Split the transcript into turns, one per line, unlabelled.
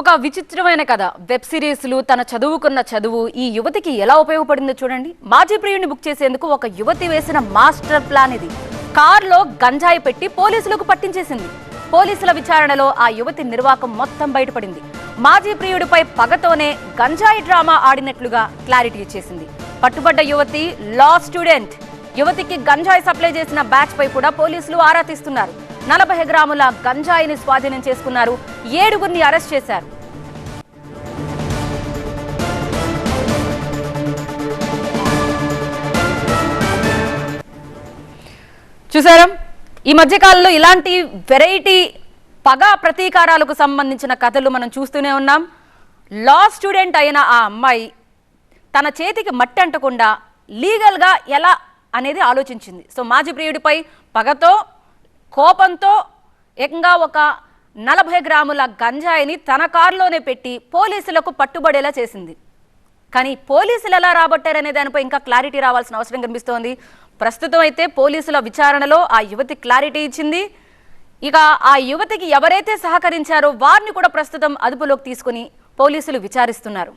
ఒక విచిత్రమైన కథ. వెబ్ సిరీస్లు తన చదువుకున్న చదువు ఈ యువతికి ఎలా ఉపయోగపడిందో చూడండి. మాజీ ప్రియుడిని బుక్ చేసేందుకు ఒక యువతి వేసిన మాస్టర్ ప్లాన్ ఇది. కార్లో గంజాయి పెట్టి పోలీసులకు పట్టించేసింది. పోలీసుల విచారణలో ఆ యువతి నిర్వాకం మొత్తం బయటపడింది. మాజీ ప్రియుడిపై పగతోనే గంజాయి డ్రామా ఆడినట్లుగా క్లారిటీ ఇచ్చేసింది. పట్టుబడ్డ యువతి లా స్టూడెంట్. యువతికి గంజాయి సప్లై చేసిన బ్యాచ్ పై కూడా పోలీసులు ఆరా తీస్తున్నారు. నలభై గ్రాముల గంజాయిని స్వాధీనం చేసుకున్నారు. ఏడుగురిని అరెస్ట్ చేశారు. చూసారా? ఈ మధ్యకాలంలో ఇలాంటి వెరైటీ పగ ప్రతీకారాలకు సంబంధించిన కథలు మనం చూస్తూనే ఉన్నాం. లా స్టూడెంట్ అయిన ఆ అమ్మాయి తన చేతికి మట్టి అంటకుండా లీగల్గా ఎలా అనేది ఆలోచించింది. సో మాజీ ప్రియుడిపై పగతో కోపంతో ఏకంగా ఒక నలభై గ్రాముల గంజాయిని తన కారులోనే పెట్టి పోలీసులకు పట్టుబడేలా చేసింది. కానీ పోలీసులు ఎలా రాబట్టారనే దానిపై ఇంకా క్లారిటీ రావాల్సిన అవసరం కనిపిస్తోంది. ప్రస్తుతం అయితే పోలీసుల విచారణలో ఆ యువతి క్లారిటీ ఇచ్చింది. ఇక ఆ యువతికి ఎవరైతే సహకరించారో వారిని కూడా ప్రస్తుతం అదుపులోకి తీసుకుని పోలీసులు విచారిస్తున్నారు.